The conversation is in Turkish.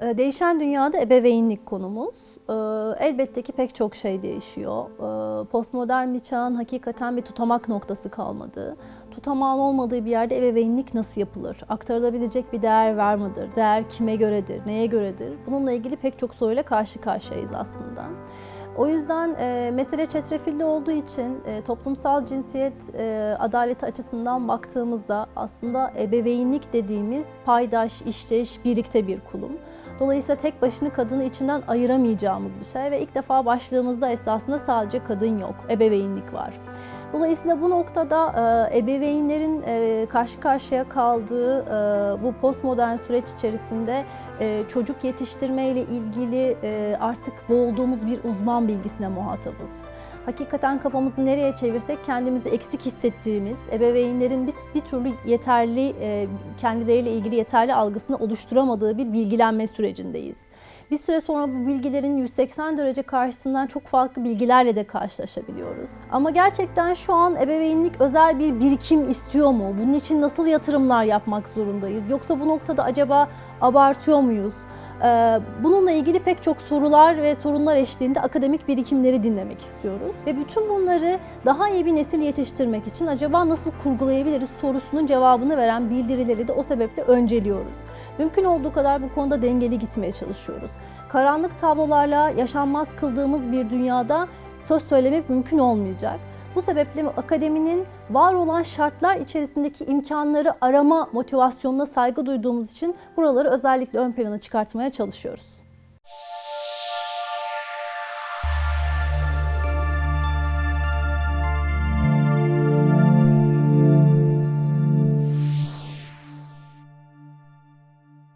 Ee, Değişen dünyada ebeveynlik konumuz. Ee, Elbette ki pek çok şey değişiyor. Ee, Postmodern bir çağın hakikaten bir tutamak noktası kalmadı. Tutamağın olmadığı bir yerde ebeveynlik nasıl yapılır? Aktarılabilecek bir değer var mıdır? Değer kime göredir? Neye göredir? Bununla ilgili pek çok soruyla karşı karşıyayız aslında. O yüzden e, mesele çetrefilli olduğu için e, toplumsal cinsiyet e, adaleti açısından baktığımızda aslında ebeveynlik dediğimiz paydaş, işteş, birlikte bir kulum. Dolayısıyla tek başını kadını içinden ayıramayacağımız bir şey ve ilk defa başlığımızda esasında sadece kadın yok, ebeveynlik var. Dolayısıyla bu noktada e, ebeveynlerin e, karşı karşıya kaldığı e, bu postmodern süreç içerisinde çocuk yetiştirme ile ilgili artık boğulduğumuz bir uzman bilgisine muhatabız. Hakikaten kafamızı nereye çevirsek kendimizi eksik hissettiğimiz, ebeveynlerin bir, bir türlü yeterli, e, kendileriyle ilgili yeterli algısını oluşturamadığı bir bilgilenme sürecindeyiz. Bir süre sonra bu bilgilerin 180 derece karşısından çok farklı bilgilerle de karşılaşabiliyoruz. Ama gerçekten şu an ebeveynlik özel bir birikim istiyor mu? Bunun için nasıl yatırımlar yapmak zorundayız? Yoksa bu noktada acaba abartıyor muyuz? Ee, Bununla ilgili pek çok sorular ve sorunlar eşliğinde akademik birikimleri dinlemek istiyoruz. Ve bütün bunları daha iyi bir nesil yetiştirmek için acaba nasıl kurgulayabiliriz sorusunun cevabını veren bildirileri de o sebeple önceliyoruz. Mümkün olduğu kadar bu konuda dengeli gitmeye çalışıyoruz. Karanlık tablolarla yaşanmaz kıldığımız bir dünyada söz söylemek mümkün olmayacak. Bu sebeple akademinin var olan şartlar içerisindeki imkanları arama motivasyonuna saygı duyduğumuz için buraları özellikle ön plana çıkartmaya çalışıyoruz.